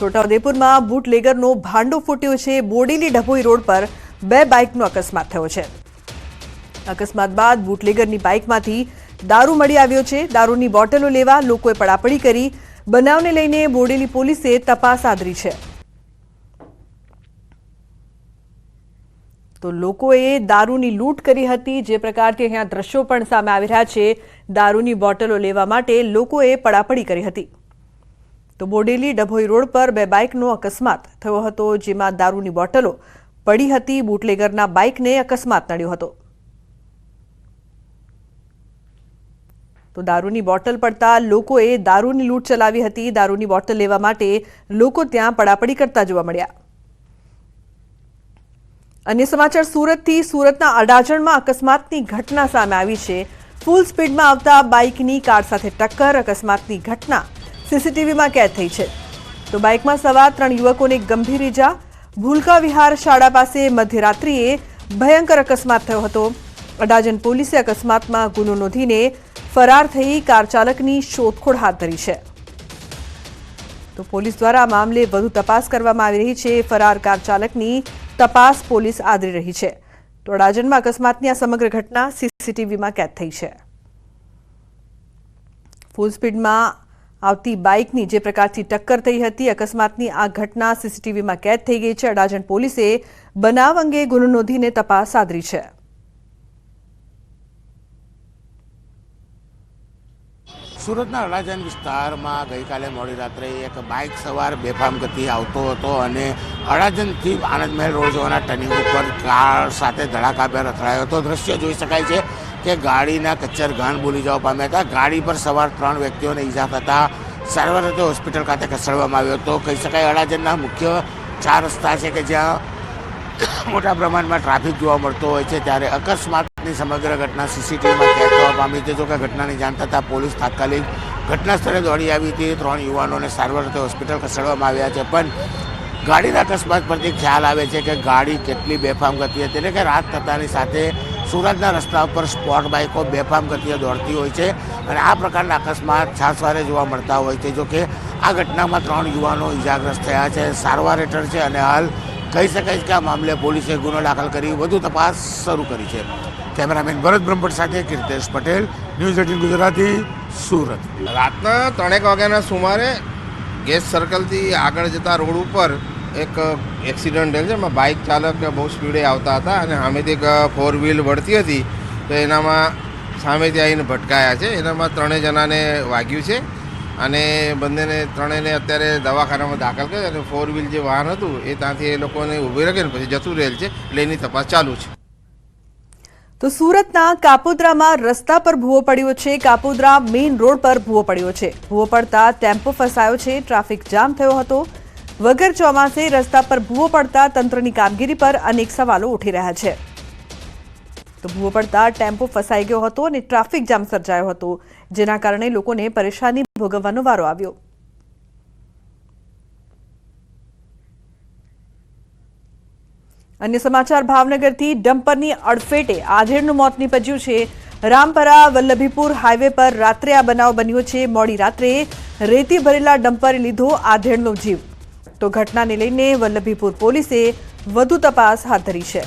છોટાઉદેપુરમાં બુટલેગરનો ભાંડો ફૂટ્યો છે. બોડેલી ડભોઈ રોડ પર બે બાઇકનો અકસ્માત થયો છે. અકસ્માત બાદ બુટલેગરની બાઇકમાંથી દારૂ મળી આવ્યો છે. દારૂની બોટલો લેવા લોકોએ પડાપડી કરી. બનાવને લઈને બોડેલી પોલીસે તપાસ આદરી છે. તો લોકોએ દારૂની લૂંટ કરી હતી. જે પ્રકારથી અહીંયા દ્રશ્યો પણ સામે આવી રહ્યા છે. દારૂની બોટલો લેવા માટે લોકોએ પડાપડી કરી હતી. તો બોડેલી ડભોઈ રોડ પર બે બાઇકનો અકસ્માત થયો હતો, જેમાં દારૂની બોટલો પડી હતી. બુટલેગરના બાઇકને અકસ્માત નડ્યો હતો. તો દારૂની બોટલ પડતા લોકોએ દારૂની લૂંટ ચલાવી હતી. દારૂની બોટલ લેવા માટે લોકો ત્યાં પડાપડી કરતા જોવા મળ્યા. અન્ય સમાચાર સુરતથી. સુરતના અડાજણમાં અકસ્માતની ઘટના સામે આવી છે. ફૂલ સ્પીડમાં આવતા બાઇકની કાર સાથે ટક્કર. અકસ્માતની ઘટના સીસીટીવીમાં કેદ થઈ છે. તો બાઇકમાં સવાર ત્રણ યુવકોને ગંભીર ઇજા ભૂલકા વિહાર શાળા પાસે મધ્યરાત્રિએ ભયંકર અકસ્માત થયો હતો. અડાજણ પોલીસે અકસ્માતમાં ગુનો નોંધીને ફરાર થઈ કાર ચાલકની શોધખોળ હાથ ધરી છે. તો પોલીસ દ્વારા મામલે વધુ તપાસ કરવામાં આવી રહી છે. ફરાર કાર ચાલકની તપાસ પોલીસ આદરી રહી છે. તો અડાજણમાં અકસ્માતની આ સમગ્ર ઘટના સીસીટીવીમાં કેદ થઈ છે. ફૂલ સ્પીડમાં આવતી બાઇકની જે પ્રકારથી ટક્કર થઈ હતી, અકસ્માતની આ ઘટના સીસીટીવીમાં કેદ થઈ ગઈ છે. અડાજણ પોલીસે બનાવ અંગે ગુનો નોંધીને તપાસ આદરી છે. સુરતના અડાજણ વિસ્તારમાં ગઈકાલે મોડી રાત્રે એક બાઇક સવાર બેફામ ગતિ આવતો હતો અને અડાજણથી આનંદ મહેલ રોડ જવાના ટર્નિંગ ઉપર કાર સાથે ધડાકાભેર અથડાયો હતો. દ્રશ્ય જોઈ શકાય છે કે ગાડીના કચ્ચર ઘાણ બોલી જવા પામ્યા હતા. ગાડી પર સવાર ત્રણ વ્યક્તિઓને ઈજા થતાં સારવાર અર્થે હોસ્પિટલ ખાતે ખસેડવામાં આવ્યો હતો. કહી શકાય અડાજણના મુખ્ય ચાર રસ્તા છે કે જ્યાં મોટા પ્રમાણમાં ટ્રાફિક જોવા મળતો હોય છે. ત્યારે અકસ્માતની સમગ્ર ઘટના સીસીટીવીમાં કેદ થવા પામી હતી જો કે ઘટનાની જાણ થતાં પોલીસ તાત્કાલિક ઘટના સ્થળે દોડી આવી હતી. ત્રણ યુવાનોને સારવાર અર્થે હોસ્પિટલ ખસેડવામાં આવ્યા છે. પણ ગાડીના અકસ્માત પરથી ખ્યાલ આવે છે કે ગાડી કેટલી બેફામ ગતિ હતી એટલે કે રાત થતાની સાથે સુરતના રસ્તા ઉપર સ્પોર્ટ બાઇકો બેફામ ગતિએ દોડતી હોય છે અને આ પ્રકારના અકસ્માત છાસવારે જોવા મળતા હોય છે. જોકે આ ઘટનામાં ત્રણ યુવાનો ઇજાગ્રસ્ત થયા છે. સારવાર હેઠળ છે અને હાલ કહી શકાય કે આ મામલે પોલીસે ગુનો દાખલ કરી વધુ તપાસ શરૂ કરી છે. કેમેરામેન ભરત બ્રહ્મભટ્ટ સાથે કીર્તેશ પટેલ, ન્યૂઝ એટીન ગુજરાતી, સુરત. રાતના ત્રણેક વાગ્યાના સુમારે ગેસ સર્કલથી આગળ જતા રોડ ઉપર એક એક્સિડન્ટ થયેલ છે. એમાં બાઇક ચાલક બહુ સ્પીડે આવતા હતા અને સામેથી એક ફોર વ્હીલ વળતી હતી. તો એનામાં સામેથી આવીને ભટકાયા છે. એનામાં ત્રણેય જણાને વાગ્યું છે અને બંનેને, ત્રણેયને અત્યારે દવાખાનામાં દાખલ કર્યા અને ફોર વ્હીલ જે વાહન હતું, એ ત્યાંથી એ લોકોને ઊભી રાખીને પછી જતું રહેલ છે. એટલે એની તપાસ ચાલુ છે. તો સુરતના કાપોદ્રામાં રસ્તા પર ભૂવો પડ્યો છે. કાપોદ્રા મેઇન રોડ પર ભૂવો પડ્યો છે. ભૂવો પડતા ટેમ્પો ફસાયો છે. ટ્રાફિક જામ થયો હતો. વગર ચોમાસે રસ્તા પર ભૂવો પડતા તંત્રની કામગીરી પર અનેક સવાલો ઉઠી રહ્યા છે. તો ભૂવો પડતા ટેમ્પો ફસાઈ ગયો હતો અને ટ્રાફિક જામ સર્જાયો હતો, જેના કારણે લોકોને પરેશાની ભોગવવાનો વારો આવ્યો. અન્ય સમાચાર, ભાવનગરથી ડમ્પરની અડફેટે આધેડનું મોત નીપજ્યું છે. રામપરા, વલ્લભીપુર હાઈવે પર રાત્રે આ બનાવ બન્યો છે. મોડી રાત્રે રેતી ભરેલા ડમ્પરે લીધો આધેડનો જીવ. તો ઘટનાને લઈને વલ્લભીપુર પોલીસે વધુ તપાસ હાથ ધરી છે.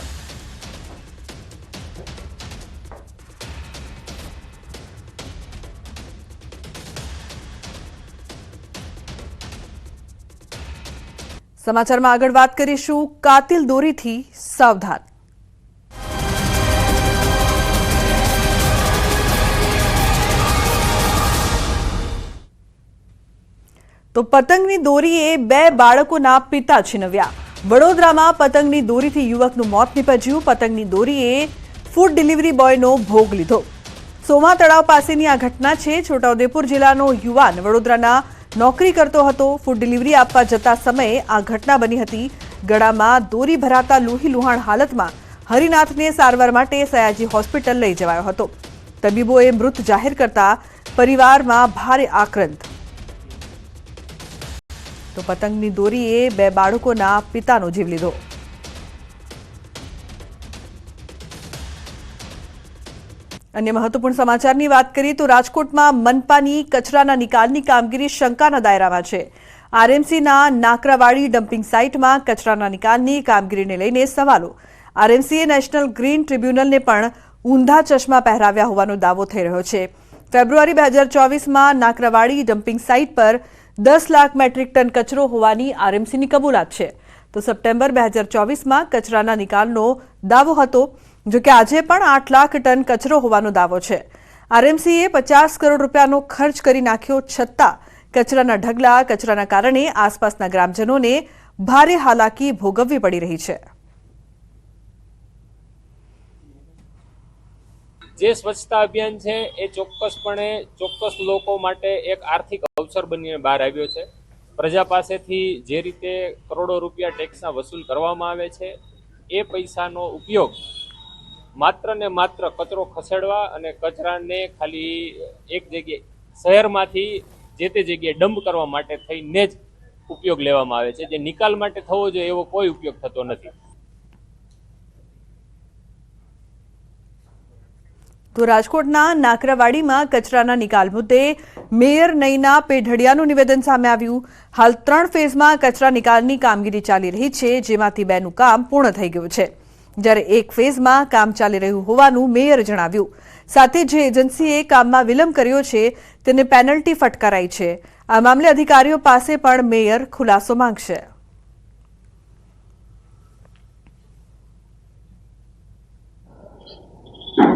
સમાચારમાં આગળ વાત કરીશું. કાતિલ દોરીથી સાવધાન તો પતંગની દોરીએ બે બાળકોના પિતા છીનવ્યા. વડોદરામાં પતંગની દોરીથી યુવકનું મોત નીપજ્યું. પતંગની દોરીએ ફૂડ ડિલિવરી બોયનો ભોગ લીધો. સોમા તળાવ પાસેની આ ઘટના છે. છોટાઉદેપુર જિલ્લાનો યુવાન વડોદરાના નોકરી કરતો હતો. ફૂડ ડિલિવરી આપવા જતા સમયે આ ઘટના બની હતી. ગળામાં દોરી ભરાતા લોહી લુહાણ હાલતમાં હરિનાથને સારવાર માટે સયાજી હોસ્પિટલ લઈ જવાયો હતો. તબીબોએ મૃત જાહેર કરતા પરિવારમાં ભારે આક્રંદ તો પતંગની દોરીએ બે બાળકોના પિતાનો જીવ લીધો. અન્ય મહત્વપૂર્ણ સમાચારની વાત કરીએ તો રાજકોટમાં મનપાની કચરાના નિકાલની કામગીરી શંકાના દાયરામાં છે. આરએમસીના નાકરાવાડી ડમ્પિંગ સાઇટમાં કચરાના નિકાલની કામગીરીને લઈને સવાલો. આરએમસીએ નેશનલ ગ્રીન ટ્રિબ્યુનલને પણ ઊંધા ચશ્મા પહેરાવ્યા હોવાનો દાવો થઈ રહ્યો છે. ફેબ્રુઆરી બે હજાર ચોવીસમાં નાકરાવાડી ડમ્પિંગ સાઇટ પર દસ લાખ મેટ્રિક ટન કચરો હોવાની આરએમસીની કબૂલાત છે. તો સપ્ટેમ્બર બે હજાર ચોવીસમાં કચરાના નિકાલનો દાવો હતો, જો કે આજે પણ આઠ લાખ ટન કચરો હોવાનો દાવો છે. આરએમસીએ પચાસ કરોડ રૂપિયાનો ખર્ચ કરી નાખ્યો, છતાં કચરાના ઢગલા, કચરાના કારણે આસપાસના ગ્રામજનોને ભારે હાલાકી ભોગવવી પડી રહી છે. જે સ્વચ્છતા અભિયાન છે, એ ચોક્કસપણે ચોક્કસ લોકો માટે એક આર્થિક અવસર બનીને બહાર આવ્યો છે. પ્રજા પાસેથી જે રીતે કરોડો રૂપિયા ટેક્સના વસૂલ કરવામાં આવે છે, એ પૈસાનો ઉપયોગ માત્ર ને માત્ર કચરો ખસેડવા અને કચરાને ખાલી એક જગ્યાએ, શહેરમાંથી જે તે જગ્યાએ ડમ્પ કરવા માટે થઈને જ ઉપયોગ લેવામાં આવે છે. જે નિકાલ માટે થવો જોઈએ એવો કોઈ ઉપયોગ થતો નથી. તો રાજકોટના નાકરાવાડીમાં કચરાના નિકાલ મુદ્દે મેયર નૈના પેઢડિયાનું નિવેદન સામે આવ્યું. હાલ ત્રણ ફેઝમાં કચરા નિકાલની કામગીરી ચાલી રહી છે, જેમાંથી બેનું કામ પૂર્ણ થઈ ગયું છે. જ્યારે એક ફેઝમાં કામ ચાલી રહ્યું હોવાનું મેયર જણાવ્યું. સાથે જે એજન્સીએ કામમાં વિલંબ કર્યો છે, તેને પેનલ્ટી ફટકારાઈ છે. આ મામલે અધિકારીઓ પાસે પણ મેયર ખુલાસો માંગશે.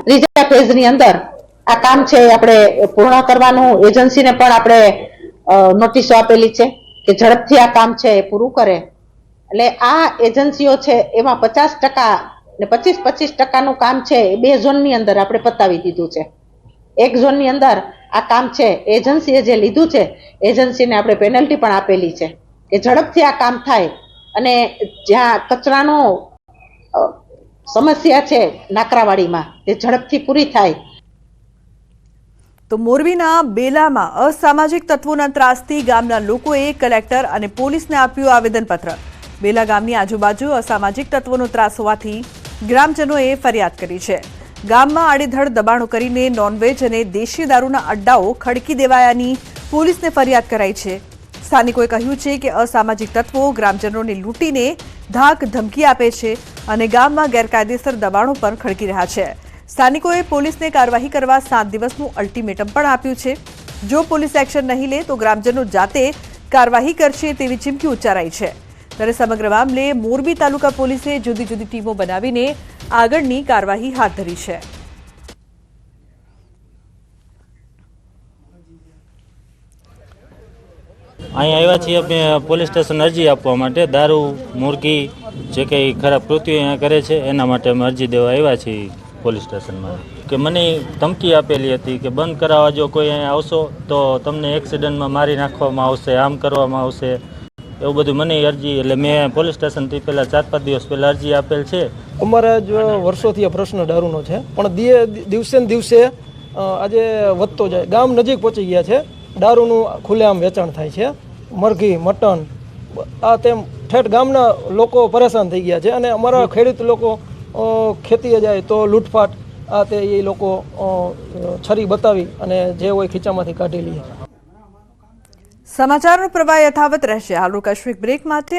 ત્રીજા ફેઝની અંદર આ કામ છે આપણે પૂર્ણ કરવાનું. એજન્સીને પણ આપણે નોટિસો આપેલી છે કે ઝડપથી આ કામ છે એ પૂરું કરે. એટલે આ એજન્સીઓ છે એમાં પચાસ ટકા ને પચીસ પચીસ ટકાનું કામ છે એ બે ઝોનની અંદર આપણે પતાવી દીધું છે. એક ઝોનની અંદર આ કામ છે, એજન્સીએ જે લીધું છે, એજન્સીને આપણે પેનલ્ટી પણ આપેલી છે કે ઝડપથી આ કામ થાય. અને જ્યાં કચરાનો સમસ્યા છે નાકરાવાડીમાં. તે ઝડપથી પૂરી થાય. તો મોરબીના બેલામાં અસામાજિક તત્વોના ત્રાસથી ગામના લોકોએ કલેક્ટર અને પોલીસને આપ્યું આવેદનપત્ર. બેલા ગામની આજુબાજુ અસામાજિક તત્વોનો ત્રાસ હોવાથી ગ્રામજનોએ ફરિયાદ કરી છે. ગામમાં આડેધડ દબાણો કરીને નોનવેજ અને દેશી દારૂના અડ્ડાઓ ખડકી દેવાયાની પોલીસને ફરિયાદ કરાઈ છે. સ્થાનિકોએ કહ્યું છે કે અસામાજિક તત્વો ગ્રામજનોને લૂંટીને ધાક ધમકી આપે છે અને ગામમાં ગેરકાયદેસર દબાણો પણ ખડકી રહ્યા છે. સ્થાનિકોએ પોલીસને કાર્યવાહી કરવા સાત દિવસનું અલ્ટિમેટમ પણ આપ્યું છે. જો પોલીસ એક્શન નહીં લે, તો ગ્રામજનો જાતે કાર્યવાહી કરશે તેવી ચીમકી ઉચ્ચારાઈ છે. ત્યારે સમગ્ર મામલે મોરબી તાલુકા પોલીસે જુદી જુદી ટીમો બનાવીને આગળની કાર્યવાહી હાથ ધરી છે. અહીં આવ્યા છીએ અમે પોલીસ સ્ટેશન અરજી આપવા માટે. દારૂ, મુરગી, જે કંઈ ખરાબ કૃત્યો અહીંયા કરે છે, એના માટે અમે અરજી દેવા આવ્યા છીએ પોલીસ સ્ટેશનમાં. કે મને ધમકી આપેલી હતી કે બંધ કરાવવા જો કોઈ અહીંયા આવશો, તો તમને એક્સિડન્ટમાં મારી નાખવામાં આવશે, આમ કરવામાં આવશે. એવું બધું મને અરજી, એટલે મેં પોલીસ સ્ટેશનથી પહેલાં ચાર પાંચ દિવસ પહેલાં અરજી આપેલ છે. અમારા જ વર્ષોથી આ પ્રશ્ન દારૂનો છે, પણ દિવસે ને દિવસે આજે વધતો જાય. ગામ નજીક પહોંચી ગયા છે. દારૂનું ખુલ્લેઆમ વેચાણ થાય છે. મરઘી, મટન, આ તેમ ઠેઠ ગામના લોકો પરેશાન થઈ ગયા છે અને અમારા ખેડૂત લોકો ખેતીએ જાય તો લૂંટફાટ, આ તે એ લોકો છરી બતાવી અને જે હોય ખીચામાંથી કાઢી લે. સમાચારનો પ્રવાહ યથાવત રહેશે. હાલ કશ્મીર બ્રેક માટે